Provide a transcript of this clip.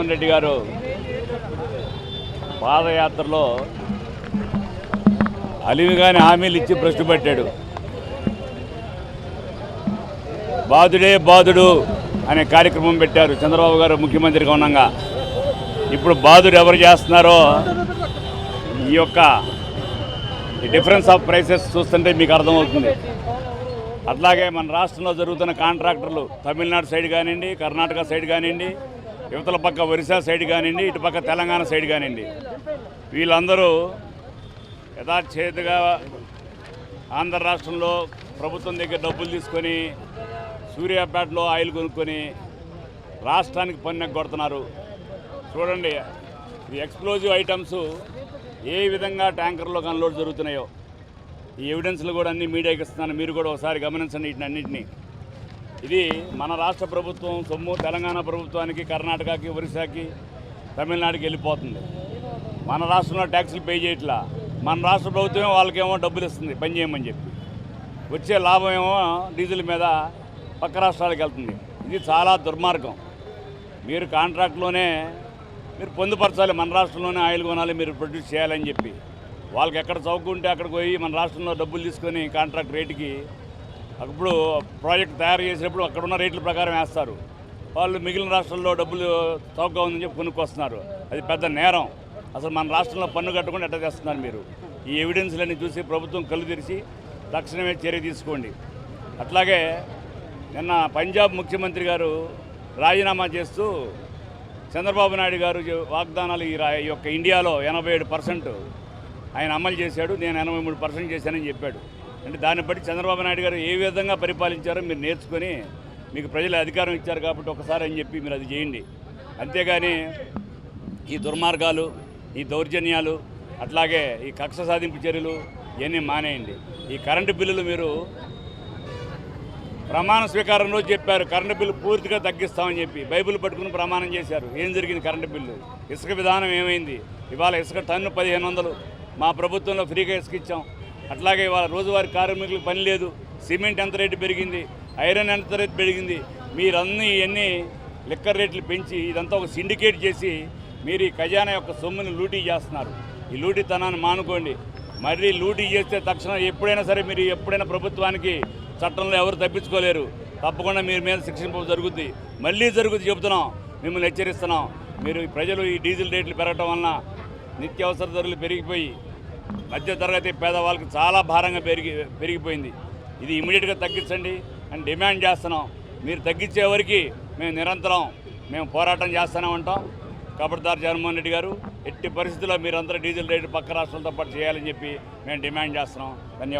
జగన్మోహన్ రెడ్డి గారు పాదయాత్రలో అలివిగాని హామీలు ఇచ్చి భ్రష్టు పెట్టాడు. బాధుడే బాధుడు అనే కార్యక్రమం పెట్టారు చంద్రబాబు గారు ముఖ్యమంత్రిగా ఉండగా ఇప్పుడు బాధుడు ఎవరు చేస్తున్నారో ఈ యొక్క డిఫరెన్స్ ఆఫ్ ప్రైసెస్ చూస్తుంటే మీకు అర్థమవుతుంది. అట్లాగే మన రాష్ట్రంలో జరుగుతున్న కాంట్రాక్టర్లు తమిళనాడు సైడ్ కానివ్వండి కర్ణాటక సైడ్ కానివ్వండి యువతల పక్క ఒరిస్సా సైడ్ కానివ్వండి ఇటు పక్క తెలంగాణ సైడ్ కానివ్వండి. వీళ్ళందరూ యథాచేతిగా ఆంధ్ర రాష్ట్రంలో ప్రభుత్వం దగ్గర డబ్బులు తీసుకొని సూర్యాపేటలో ఆయిల్ కొనుక్కొని రాష్ట్రానికి పన్ను కొడుతున్నారు చూడండి ఈ ఎక్స్ప్లోజివ్ ఐటమ్స్ ఏ విధంగా ట్యాంకర్లో అన్లోడ్ జరుగుతున్నాయో ఈ ఎవిడెన్స్లు కూడా అన్ని మీడియాకి ఇస్తున్నాను. మీరు కూడా ఒకసారి గమనించండి వీటిని అన్నింటినీ. ఇది మన రాష్ట్ర ప్రభుత్వం సొమ్ము తెలంగాణ ప్రభుత్వానికి కర్ణాటకకి ఒరిస్సాకి తమిళనాడుకి వెళ్ళిపోతుంది. మన రాష్ట్రంలో ట్యాక్సులు పే చేయట్లా. మన రాష్ట్ర ప్రభుత్వమే వాళ్ళకేమో డబ్బులు ఇస్తుంది పని చేయమని చెప్పి. వచ్చే లాభం ఏమో డీజిల్ మీద పక్క రాష్ట్రాలకు వెళ్తుంది. ఇది చాలా దుర్మార్గం. మీరు కాంట్రాక్ట్లోనే మీరు పొందుపరచాలి మన రాష్ట్రంలోనే ఆయిల్ కొనాలి మీరు ప్రొడ్యూస్ చేయాలని చెప్పి. వాళ్ళకి ఎక్కడ చౌక ఉంటే అక్కడికి పోయి మన రాష్ట్రంలో డబ్బులు తీసుకొని కాంట్రాక్ట్ రేటుకి అప్పుడు ప్రాజెక్ట్ తయారు చేసినప్పుడు అక్కడ ఉన్న రేట్ల ప్రకారం వేస్తారు. వాళ్ళు మిగిలిన రాష్ట్రాల్లో డబ్బులు చౌకగా ఉందని చెప్పి కొనుక్కొస్తున్నారు. అది పెద్ద నేరం. అసలు మన రాష్ట్రంలో పన్ను కట్టకుండా ఎట్ట చేస్తున్నారు మీరు? ఈ ఎవిడెన్స్లన్నీ చూసి ప్రభుత్వం కళ్ళు తెరిచి తక్షణమే చర్య తీసుకోండి. అట్లాగే నిన్న పంజాబ్ ముఖ్యమంత్రి గారు రాజీనామా చేస్తూ చంద్రబాబు నాయుడు గారు వాగ్దానాలు ఈ ఈ యొక్క ఇండియాలో ఎనభై ఏడు పర్సెంట్ ఆయన అమలు చేశాడు. నేను ఎనభై మూడు పర్సెంట్ చేశానని చెప్పాడు. అంటే దాన్ని బట్టి చంద్రబాబు నాయుడు గారు ఏ విధంగా పరిపాలించారో మీరు నేర్చుకొని మీకు ప్రజలు అధికారం ఇచ్చారు కాబట్టి ఒకసారి అని చెప్పి మీరు అది చేయండి. అంతేగాని ఈ దుర్మార్గాలు ఈ దౌర్జన్యాలు అట్లాగే ఈ కక్ష సాధింపు చర్యలు ఇవన్నీ మానేయండి. ఈ కరెంటు బిల్లులు మీరు ప్రమాణ స్వీకారం రోజు చెప్పారు కరెంటు బిల్లు పూర్తిగా తగ్గిస్తామని చెప్పి బైబిల్ పట్టుకుని ప్రమాణం చేశారు. ఏం జరిగింది కరెంటు బిల్లు? ఇసుక విధానం ఏమైంది? ఇవాళ ఇసుక టన్ను పదిహేను వందలు. మా ప్రభుత్వంలో ఫ్రీగా ఇసుక ఇచ్చాం. అట్లాగే ఇవాళ రోజువారీ కార్మికులకు పని లేదు సిమెంట్ ఎంత రేటు పెరిగింది ఐరన్ ఎంత రేటు పెరిగింది మీరన్నీ ఇవన్నీ లిక్కర్ రేట్లు పెంచి ఇదంతా ఒక సిండికేట్ చేసి మీరు ఈ ఖజానా యొక్క సొమ్ముని లూటీ చేస్తున్నారు. ఈ లూటీతనాన్ని మానుకోండి. మరీ లూటీ చేస్తే తక్షణం ఎప్పుడైనా సరే మీరు ఎప్పుడైనా ప్రభుత్వానికి చట్టంలో ఎవరు తప్పించుకోలేరు. తప్పకుండా మీరు మీద శిక్షణ జరుగుద్ది. మళ్ళీ జరుగుద్ది చెబుతున్నాం. మిమ్మల్ని హెచ్చరిస్తున్నాం. మీరు ప్రజలు ఈ డీజిల్ రేట్లు పెరగటం వలన నిత్యావసర ధరలు పెరిగిపోయి మధ్య తరగతి పేదవాళ్ళకి చాలా భారంగా పెరిగి పెరిగిపోయింది. ఇది ఇమీడియట్గా తగ్గించండి. అని డిమాండ్ చేస్తున్నాం. మీరు తగ్గించే వరకు మేము నిరంతరం మేము పోరాటం చేస్తూనే ఉంటాం. కబడ్దార్ జగన్మోహన్ రెడ్డి గారు ఎట్టి పరిస్థితుల్లో మీరందరూ డీజిల్ రేటు పక్క రాష్ట్రాలతో పాటు చేయాలని చెప్పి మేము డిమాండ్ చేస్తున్నాం. ధన్యవాదాలు.